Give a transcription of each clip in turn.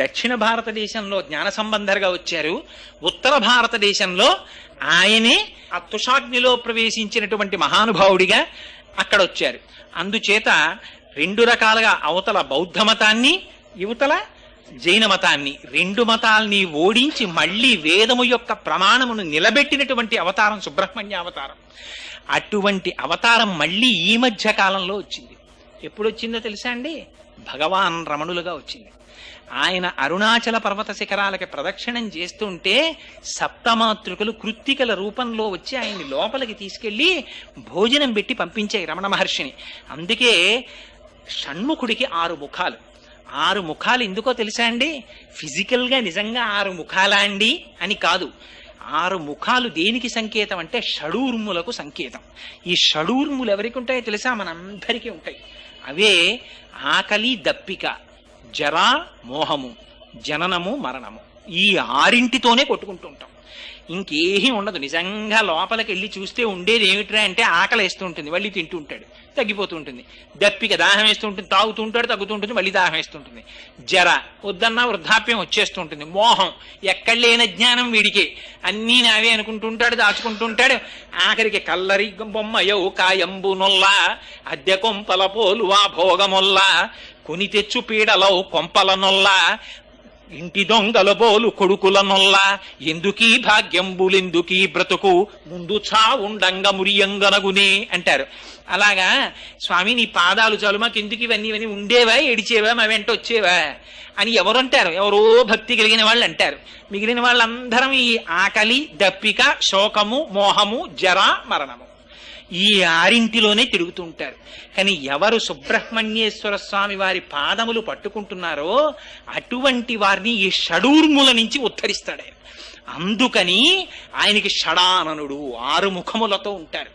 దక్షిణ భారతదేశంలో జ్ఞాన సంబంధర్గా వచ్చారు. ఉత్తర భారతదేశంలో ఆయనే ఆ తుషాగ్నిలో ప్రవేశించినటువంటి మహానుభావుడిగా అక్కడ వచ్చారు అందుచేత రెండు రకాలుగా అవతల బౌద్ధ మతాన్ని యువతల జైన మతాన్ని రెండు మతాల్ని ఓడించి మళ్ళీ వేదము యొక్క ప్రమాణమును నిలబెట్టినటువంటి అవతారం సుబ్రహ్మణ్య అవతారం. అటువంటి అవతారం మళ్ళీ ఈ మధ్య కాలంలో వచ్చింది. ఎప్పుడు వచ్చిందో తెలుసా అండి? భగవాన్ రమణులుగా వచ్చింది. ఆయన అరుణాచల పర్వత శిఖరాలకి ప్రదక్షిణం చేస్తుంటే సప్తమాతృకలు కృత్తికల రూపంలో వచ్చి ఆయన్ని లోపలికి తీసుకెళ్ళి భోజనం పెట్టి పంపించాయి రమణ మహర్షిని. అందుకే షణ్ముఖుడికి ఆరు ముఖాలు. ఆరు ముఖాలు ఎందుకో తెలుసా అండి? ఫిజికల్గా నిజంగా ఆరు ముఖాలా అండి? అని కాదు. ఆరు ముఖాలు దేనికి సంకేతం అంటే షడూర్ములకు సంకేతం. ఈ షడూర్ములు ఎవరికి ఉంటాయో తెలుసా? మనందరికీ ఉంటాయి. అవే ఆకలి దప్పిక జరా మోహము జననము మరణము. ఈ ఆరింటితోనే కొట్టుకుంటూ ఉంటాం ఇంకేమీ ఉండదు. నిజంగా లోపలికి వెళ్ళి చూస్తే ఉండేది ఏమిట్రా అంటే ఆకలి వేస్తూ ఉంటుంది మళ్ళీ తింటూ ఉంటాడు తగ్గిపోతూ ఉంటుంది దప్పిక దాహం వేస్తూ ఉంటుంది తాగుతూ ఉంటాడు తగ్గుతూ ఉంటుంది మళ్ళీ దాహం వేస్తూ ఉంటుంది జర వద్దన్నా వృద్ధాప్యం వచ్చేస్తూ ఉంటుంది మోహం ఎక్కడ లేని జ్ఞానం వీడికి. అన్నీ నావే అనుకుంటుంటాడు దాచుకుంటుంటాడు. ఆఖరికి కల్లరి బొమ్మయో కాయంబు నొల్ల అద్దె కొంపల పోలువా భోగమొల్ల. కొని తెచ్చు పీడలవు కొంపల నొల్ల. ఇంటి దొంగల బోలు కొడుకుల నొల్ల ఎందుకీ భాగ్యంబులెందుకీ బ్రతుకు? ముందు చావుండంగ మురియంగనగునే అంటారు. అలాగా? స్వామి నీ పాదాలు చాలు మాకెందుకు ఇవన్నీ ఇవన్నీ ఉండేవా ఏడిచేవా మా వెంట వచ్చేవా? అని ఎవరంటారు? ఎవరో భక్తి కలిగిన వాళ్ళు అంటారు మిగిలిన వాళ్ళందరం ఈ ఆకలి దప్పిక శోకము మోహము జరా మరణము. ఈ ఆరింటిలోనే తిరుగుతూ ఉంటారు కానీ ఎవరు సుబ్రహ్మణ్యేశ్వర స్వామి వారి పాదములు పట్టుకుంటున్నారో అటువంటి వారిని ఈ షడూర్ముల నుంచి ఉద్ధరిస్తాడు. ఆయన అందుకని ఆయనకి షడాననుడు ఆరు ముఖములతో ఉంటారు.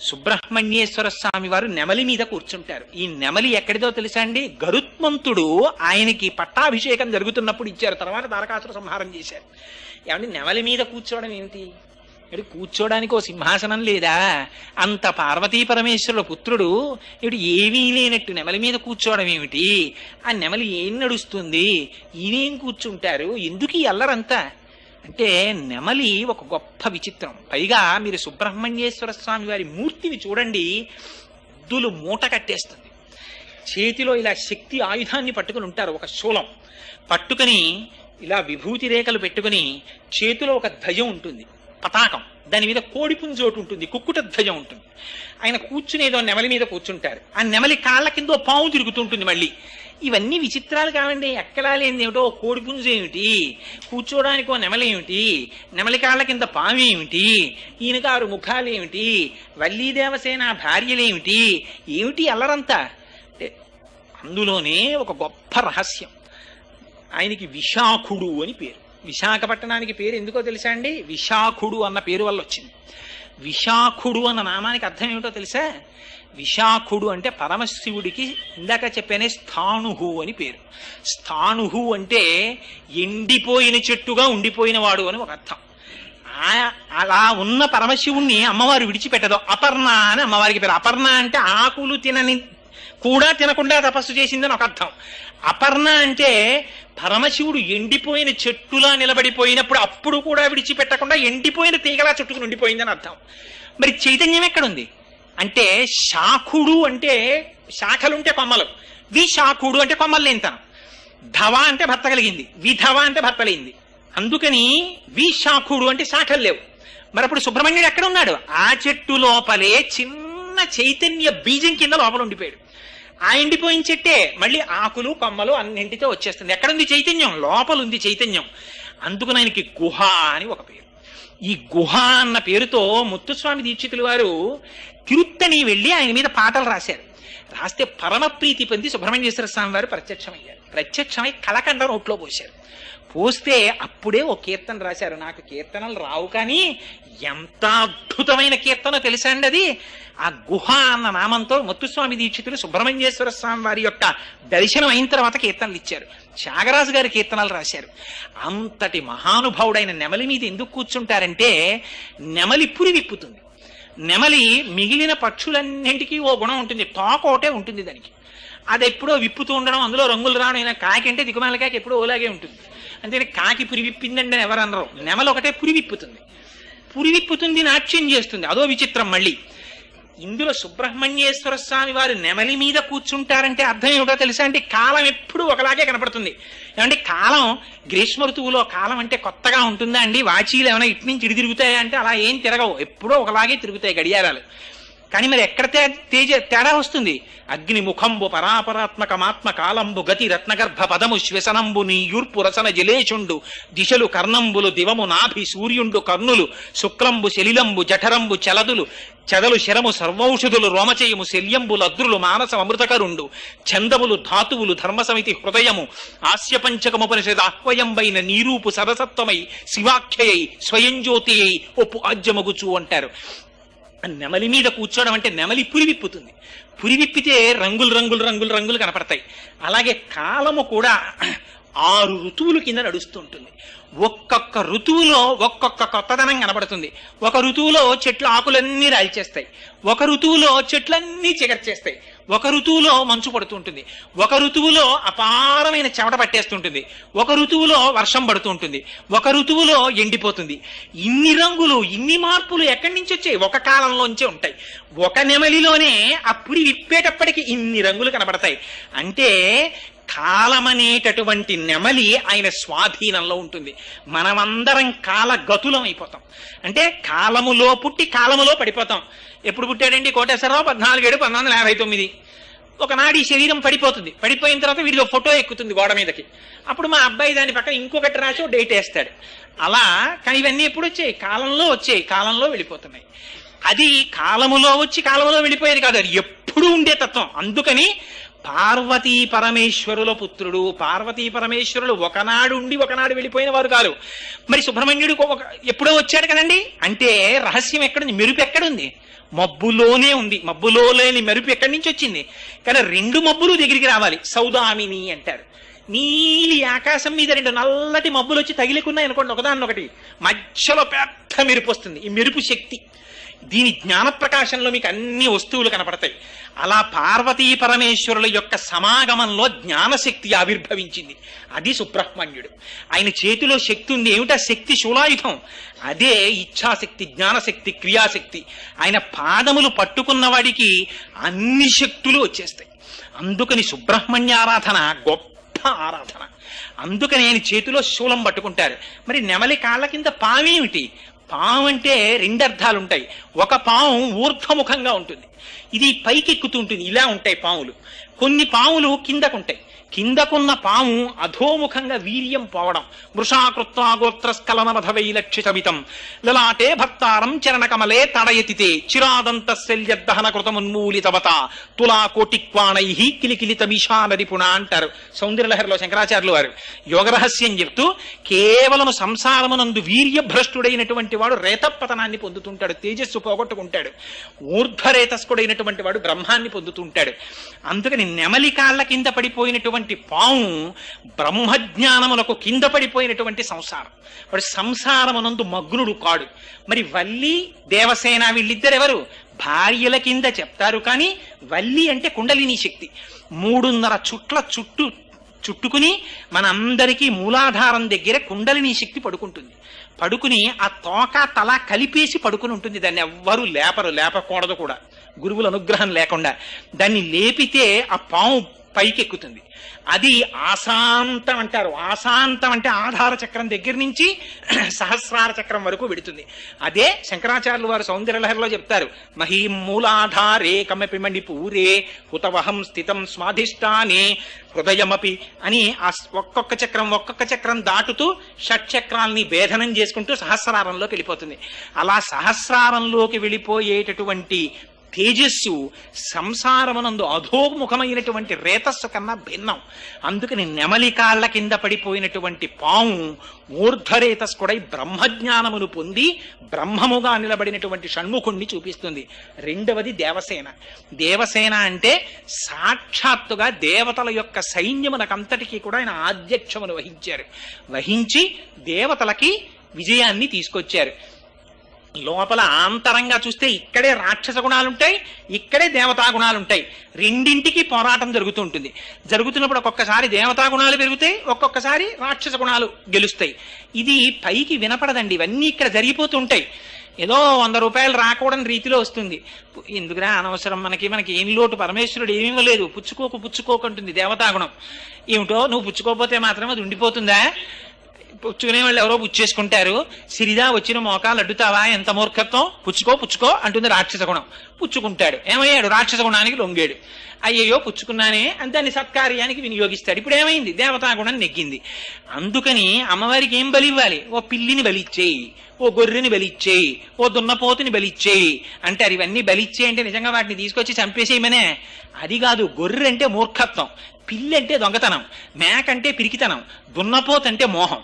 సుబ్రహ్మణ్యేశ్వర స్వామి వారు నెమలి మీద కూర్చుంటారు. ఈ నెమలి ఎక్కడిదో తెలుసా అండి? గరుత్మంతుడు ఆయనకి పట్టాభిషేకం జరుగుతున్నప్పుడు ఇచ్చారు. తర్వాత తారకాసుర సంహారం చేశారు. ఏమంటే నెమలి మీద కూర్చోవడం ఏమిటి ఇటు కూర్చోడానికి ఓ సింహాసనం లేదా? అంత పార్వతీ పరమేశ్వరుల పుత్రుడు ఇటు ఏమీ లేనట్టు నెమలి మీద కూర్చోవడం ఏమిటి? ఆ నెమలి ఏం నడుస్తుంది? ఈయనేం కూర్చుంటారు? ఎందుకు ఈ అల్లరంతా? అంటే నెమలి ఒక గొప్ప విచిత్రం. పైగా మీరు సుబ్రహ్మణ్యేశ్వర స్వామి వారి మూర్తిని చూడండి ఎద్దులు మూట కట్టేస్తుంది. చేతిలో ఇలా శక్తి ఆయుధాన్ని పట్టుకుని ఉంటారు ఒక శూలం. పట్టుకుని ఇలా విభూతి రేఖలు పెట్టుకుని చేతిలో ఒక ధ్వజం ఉంటుంది. పతాకం. దాని మీద కోడిపుంజోటు ఉంటుంది కుక్కుట ధ్వజం ఉంటుంది. ఆయన కూర్చునేదో నెమలి మీద కూర్చుంటారు. ఆ నెమలి కాళ్ళ కింద పాము తిరుగుతుంటుంది మళ్ళీ. ఇవన్నీ విచిత్రాలు కావండి. ఎక్కడా లేనిదేమిటో ఏమిటో ఏమిటి? కూర్చోడానికి ఓ నెమలి ఏమిటి? నెమలి కాళ్ళ కింద పాము ఏమిటి? ఈయన గారు ముఖాలు ఏమిటి? వల్లీదేవసేన భార్యలేమిటి ఏమిటి? అల్లరంతా? అందులోనే ఒక గొప్ప రహస్యం. ఆయనకి విశాఖుడు అని పేరు. విశాఖపట్టణానికి పేరు ఎందుకో తెలుసా అండి? విశాఖుడు అన్న పేరు వల్ల వచ్చింది. విశాఖుడు అన్న నామానికి అర్థం ఏమిటో తెలుసా? విశాఖుడు అంటే పరమశివుడికి ఇందాక చెప్పానే స్థాణుహు అని పేరు. స్థాణుహు అంటే ఎండిపోయిన చెట్టుగా ఉండిపోయిన వాడు అని ఒక అర్థం. అలా ఉన్న పరమశివుణ్ణి అమ్మవారు విడిచిపెట్టదు. అపర్ణ అని అమ్మవారికి పేరు. అపర్ణ అంటే ఆకులు తినని కూడా తినకుండా తపస్సు చేసిందని ఒక అర్థం. అపర్ణ అంటే పరమశివుడు ఎండిపోయిన చెట్టులా నిలబడిపోయినప్పుడు అప్పుడు కూడా విడిచిపెట్టకుండా ఎండిపోయిన తీగలా చుట్టుకుని ఉండిపోయిందని అర్థం. మరి చైతన్యం ఎక్కడుంది? అంటే శాఖుడు అంటే శాఖలుంటే కొమ్మలు. విశాఖుడు అంటే కొమ్మలు లేనితనం. ధవ అంటే భర్త కలిగింది. విధవ అంటే భర్త లేనిది. అందుకని విశాఖుడు అంటే శాఖలు లేవు. మరి అప్పుడు సుబ్రహ్మణ్యుడు ఎక్కడ ఉన్నాడు ఆ చెట్టు లోపలే చిన్న చైతన్య బీజం కింద లోపల ఉండిపోయాడు. ఆ ఎండిపోయిన చెట్టే మళ్ళీ ఆకులు కొమ్మలు అన్నింటితో వచ్చేస్తుంది. ఎక్కడుంది చైతన్యం? లోపల ఉంది చైతన్యం. అందుకు ఆయనకి గుహ అని ఒక పేరు. ఈ గుహ అన్న పేరుతో ముత్తుస్వామి దీక్షితులు వారు తిరుత్తని వెళ్ళి ఆయన మీద పాటలు రాశారు. రాస్తే పరమ ప్రీతి పొంది సుబ్రహ్మణ్యేశ్వర స్వామి వారు ప్రత్యక్షమయ్యారు. ప్రత్యక్షమై కలకండ నోట్లో పోశారు. పోస్తే అప్పుడే ఓ కీర్తన రాశారు. నాకు కీర్తనలు రావు కానీ ఎంత అద్భుతమైన కీర్తన తెలుసా అండి అది. ఆ గుహ అన్న నామంతో ముత్తుస్వామి దీక్షితులు సుబ్రహ్మణ్యేశ్వర స్వామి వారి యొక్క దర్శనం అయిన తర్వాత కీర్తనలు ఇచ్చారు. త్యాగరాజు గారి కీర్తనలు రాశారు. అంతటి మహానుభావుడైన నెమలి మీద ఎందుకు కూర్చుంటారంటే నెమలి పురి విప్పుతుంది. నెమలి మిగిలిన పక్షులన్నింటికీ ఓ గుణం ఉంటుంది. తోక ఒకటే ఉంటుంది దానికి. అది ఎప్పుడో విప్పుతూ ఉండడం అందులో రంగులు రావడం అయినా కాకి అంటే దిగుమాల కాకి ఎప్పుడో ఓలాగే ఉంటుంది. అంతే కాకి పురి విప్పిందండి అని ఎవరు అనరు. నెమల ఒకటే పురివిప్పుతుంది. పురివిప్పుతుంది నాట్యం చేస్తుంది. అదో విచిత్రం మళ్ళీ. ఇందులో సుబ్రహ్మణ్యేశ్వర స్వామి వారు నెమలి మీద కూర్చుంటారంటే అర్థం ఏమిటో తెలుసా? అంటే కాలం ఎప్పుడు ఒకలాగే కనపడుతుంది. ఏమంటే కాలం గ్రీష్మ ఋతువులో కాలం అంటే కొత్తగా ఉంటుందా అండి? వాచీలు ఏమైనా ఇటు నుంచి ఇటు తిరుగుతాయా అంటే అలా ఏం తిరగవు. ఎప్పుడో ఒకలాగే తిరుగుతాయి గడియారాలు. కానీ మరి ఎక్కడ తేజ తేడా వస్తుంది? అగ్నిముఖంబు పరాపరాత్మకమాత్మ కాలంబు గతి రత్నగర్భ పదము శ్వసనంబు నీయూర్పు రసన జలేచుండు దిశలు కర్ణంబులు దివము నాభి సూర్యుండు కర్ణులు శుక్లంబు శలిలంబు జఠరంబు చలదులు చదలు శరము సర్వౌషధులు రోమచేయము శల్యంబు లద్రులు మానస అమృతకరుండు చందములు ధాతువులు ధర్మసమితి హృదయము ఆస్యపంచకముపనిషద్ ఆహ్వయంబైన నీరూపు సరసత్వమై శివాఖ్యయై స్వయంజ్యోతియై అయి ఒప్పు ఆజ్యమగుచు అంటారు. నెమలి మీద కూర్చోవడం అంటే నెమలి పురివిప్పుతుంది పురివిప్పితే రంగులు రంగులు రంగులు రంగులు కనపడతాయి. అలాగే కాలము కూడా ఆరు ఋతువులు కింద నడుస్తూ ఉంటుంది. ఒక్కొక్క ఋతువులో ఒక్కొక్క కొత్తదనం కనబడుతుంది. ఒక ఋతువులో చెట్లు ఆకులన్నీ రాల్చేస్తాయి. ఒక ఋతువులో చెట్లన్నీ చిగర్చేస్తాయి. ఒక ఋతువులో మంచు పడుతుంటుంది. ఒక ఋతువులో అపారమైన చెమట పట్టేస్తుంటుంది. ఒక ఋతువులో వర్షం పడుతూ ఉంటుంది ఒక ఋతువులో ఎండిపోతుంది. ఇన్ని రంగులు ఇన్ని మార్పులు ఎక్కడి నుంచి వచ్చాయి? ఒక కాలంలోంచే ఉంటాయి. ఒక నెమలిలోనే అప్పుడు విప్పేటప్పటికి ఇన్ని రంగులు కనబడతాయి. అంటే కాలమనేటటువంటి నెమలి ఆయన స్వాధీనంలో ఉంటుంది. మనమందరం కాలగతులం అయిపోతాం. అంటే కాలములో పుట్టి కాలములో పడిపోతాం. ఎప్పుడు పుట్టాడండి? కోటేశ్వరరావు పద్నాలుగేడు పంతొమ్మిది వందల యాభై తొమ్మిది. ఒకనాడు ఈ శరీరం పడిపోతుంది. పడిపోయిన తర్వాత వీడికి ఒక ఫోటో ఎక్కుతుంది గోడ మీదకి. అప్పుడు మా అబ్బాయి దాని పక్కన ఇంకొకటి రాసి డేట్ వేస్తాడు. అలా కానీ ఇవన్నీ ఎప్పుడు వచ్చాయి? కాలంలో వచ్చాయి. కాలంలో వెళ్ళిపోతున్నాయి. అది కాలములో వచ్చి కాలంలో వెళ్ళిపోయేది కాదు. అది ఎప్పుడు ఉండే తత్వం. అందుకని పార్వతీ పరమేశ్వరుల పుత్రుడు. పార్వతీ పరమేశ్వరులు ఒకనాడు ఉండి ఒకనాడు వెళ్ళిపోయిన వారు కాదు. మరి సుబ్రహ్మణ్యుడు ఒక ఎప్పుడో వచ్చాడు కదండి? అంటే రహస్యం ఎక్కడుంది? మెరుపు ఎక్కడుంది? మబ్బులోనే ఉంది. మబ్బులో లేని మెరుపు ఎక్కడి నుంచి వచ్చింది? కానీ రెండు మబ్బులు దగ్గరికి రావాలి. సౌదామిని అంటారు. నీలి ఆకాశం మీద రెండు నల్లటి మబ్బులు వచ్చి తగిలికున్నాయి అనుకోండి ఒకదాన్నొకటి. మధ్యలో పెద్ద మెరుపు వస్తుంది. ఈ మెరుపు శక్తి. దీని జ్ఞాన ప్రకాశంలో మీకు అన్ని వస్తువులు కనపడతాయి. అలా పార్వతీ పరమేశ్వరుల యొక్క సమాగమంలో జ్ఞానశక్తి ఆవిర్భవించింది. అది సుబ్రహ్మణ్యుడు. ఆయన చేతిలో శక్తి ఉంది. ఏమిటా? శక్తి శూలాయుధం. అదే ఇచ్ఛాశక్తి జ్ఞానశక్తి క్రియాశక్తి. ఆయన పాదములు పట్టుకున్న వాడికి అన్ని శక్తులు వచ్చేస్తాయి. అందుకని సుబ్రహ్మణ్య ఆరాధన గొప్ప ఆరాధన. అందుకని ఆయన చేతిలో శూలం పట్టుకుంటారు. మరి నెమలి కాళ్ళ కింద పావేమిటి? పాము అంటే రెండు అర్థాలు ఉంటాయి ఒక పాము ఊర్ధ్వముఖంగా ఉంటుంది. ఇది పైకెక్కుతూ ఉంటుంది. ఇలా ఉంటాయి పాములు. కొన్ని పాములు కిందకుంటాయి. కిందకున్న పాము అధోముఖంగా వీర్యం పోవడం. వృషాకృత్వా గోత్రస్కలనమధ వైలక్షితమితం లలాటే భక్తారం చరణకమలే తడయతితే. చిరాదంత శల్యదహన కృతమున్మూలితవత తులా కోటిక్వాణై కిలికిలితమిషానరిపుణ అంటారు. సౌందర్యలహరిలో శంకరాచార్యులు వారు. యోగ రహస్యం చెప్తూ కేవలం సంసారమునందు వీర్యభ్రష్టుడైనటువంటి వాడు రేతపతనాన్ని పొందుతుంటాడు. తేజస్సు పోగొట్టుకుంటాడు. ఊర్ధ్వరేతస్కుడైనటువంటి వాడు బ్రహ్మాన్ని పొందుతుంటాడు. అందుకని నెమలి కాళ్ళ కింద పడిపోయినటువంటి పాము బ్రహ్మజ్ఞానమునకు కింద పడిపోయినటువంటి సంసారం. వాడు సంసారమునందు మగ్నుడు కాడు. మరి వల్లి దేవసేన వీళ్ళిద్దరెవరు? భార్యల కింద చెప్తారు కానీ వల్లి అంటే కుండలిని శక్తి. మూడున్నర చుట్ల చుట్టు చుట్టుకుని మనందరికీ మూలాధారం దగ్గర కుండలిని శక్తి పడుకుంటుంది. పడుకుని ఆ తోక తల కలిపేసి పడుకుని ఉంటుంది. దాన్ని ఎవ్వరూ లేపరు లేపకూడదు కూడా. గురువుల అనుగ్రహం లేకుండా. దాన్ని లేపితే ఆ పాము పైకెక్కుతుంది. అది ఆశాంతం అంటారు. ఆశాంతం అంటే ఆధార చక్రం దగ్గర నుంచి సహస్రార చక్రం వరకు విడుతుంది. అదే శంకరాచార్యులు వారు సౌందర్యలహరిలో చెప్తారు. మహీం మూలాధారే కమపి మణిపూరే హుతవహం స్థితం స్వాధిష్టానే హృదయమపి అని ఆ ఒక్కొక్క చక్రం ఒక్కొక్క చక్రం దాటుతూ షట్చక్రాల్ని భేదనం చేసుకుంటూ సహస్రారంలోకి వెళ్ళిపోతుంది. అలా సహస్రారంలోకి వెళ్ళిపోయేటటువంటి తేజస్సు సంసారమునందు అధోముఖమైనటువంటి రేతస్సు కన్నా భిన్నం. అందుకని నెమలి కాళ్ళ కింద పడిపోయినటువంటి పాము ఊర్ధ్వరేతస్కుడై బ్రహ్మజ్ఞానమును పొంది బ్రహ్మముగా నిలబడినటువంటి షణ్ముఖుణ్ణి చూపిస్తుంది. రెండవది దేవసేన. దేవసేన అంటే సాక్షాత్తుగా దేవతల యొక్క సైన్యమునకంతటికీ కూడా ఆయన ఆధ్యక్షమును వహించారు. వహించి దేవతలకి విజయాన్ని తీసుకొచ్చారు. లోపల ఆంతరంగా చూస్తే ఇక్కడే రాక్షస గుణాలుంటాయి ఇక్కడే దేవతా గుణాలుంటాయి. రెండింటికి పోరాటం జరుగుతూ ఉంటుంది. జరుగుతున్నప్పుడు ఒక్కొక్కసారి దేవతా గుణాలు పెరుగుతాయి ఒక్కొక్కసారి రాక్షస గుణాలు గెలుస్తాయి. ఇది పైకి వినపడదండి ఇవన్నీ ఇక్కడ జరిగిపోతూ ఉంటాయి. ఏదో వంద రూపాయలు రాకూడని రీతిలో వస్తుంది. ఎందుకురా అనవసరం మనకి మనకి ఏం లోటు? పరమేశ్వరుడు ఏమీ ఇవ్వలేదు. పుచ్చుకోకు పుచ్చుకోకుంటుంది దేవతాగుణం ఏమిటో నువ్వు పుచ్చుకోకపోతే మాత్రం అది ఉండిపోతుందా? పుచ్చుకునే వాళ్ళు ఎవరో పుచ్చేసుకుంటారు. సిరిదా వచ్చిన మోకాలు అడ్డుతావా? ఎంత మూర్ఖత్వం? పుచ్చుకో పుచ్చుకో అంటుంది రాక్షస గుణం. పుచ్చుకుంటాడు. ఏమయ్యాడు? రాక్షస గుణానికి లొంగాడు. అయ్యయ్యో పుచ్చుకున్నానే అని దాన్ని సత్కార్యానికి వినియోగిస్తాడు. ఇప్పుడు ఏమైంది? దేవతా గుణం నెగ్గింది. అందుకని అమ్మవారికి ఏం బలి ఇవ్వాలి? ఓ పిల్లిని బలిచ్చేయి ఓ గొర్రెని బలిచ్చేయి ఓ దున్నపోతుని బలిచ్చేయి. అంటారు ఇవన్నీ బలిచ్చే అంటే నిజంగా వాటిని తీసుకొచ్చి చంపేసేయమనే? అది కాదు గొర్రె అంటే మూర్ఖత్వం పిల్లి అంటే దొంగతనం మేక అంటే పిరికితనం దున్నపోతంటే మోహం.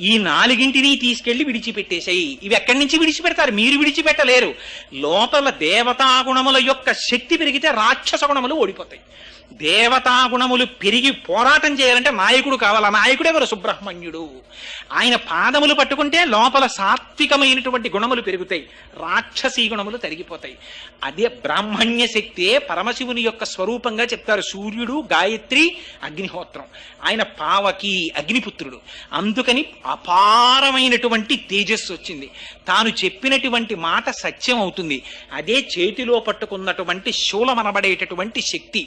ఈ నాలుగింటిని తీసుకెళ్ళి విడిచిపెట్టేశాయి ఇవి ఎక్కడి నుంచి విడిచిపెడతారు? మీరు విడిచిపెట్టలేరు. లోపల దేవతా గుణముల యొక్క శక్తి పెరిగితే రాక్షస గుణములు ఓడిపోతాయి. దేవతా గుణములు పెరిగి పోరాటం చేయాలంటే నాయకుడు కావాలి? నాయకుడే నాయకుడు ఎవరు? సుబ్రహ్మణ్యుడు. ఆయన పాదములు పట్టుకుంటే లోపల సాత్వికమైనటువంటి గుణములు పెరుగుతాయి. రాక్షసీ గుణములు తరిగిపోతాయి. అదే బ్రాహ్మణ్య శక్తే పరమశివుని యొక్క స్వరూపంగా చెప్తారు. సూర్యుడు గాయత్రి అగ్నిహోత్రం. ఆయన పావకి అగ్నిపుత్రుడు. అందుకని అపారమైనటువంటి తేజస్సు వచ్చింది. తాను చెప్పినటువంటి మాట సత్యం అవుతుంది అదే చేతిలో పట్టుకున్నటువంటి శూలమనబడేటటువంటి శక్తి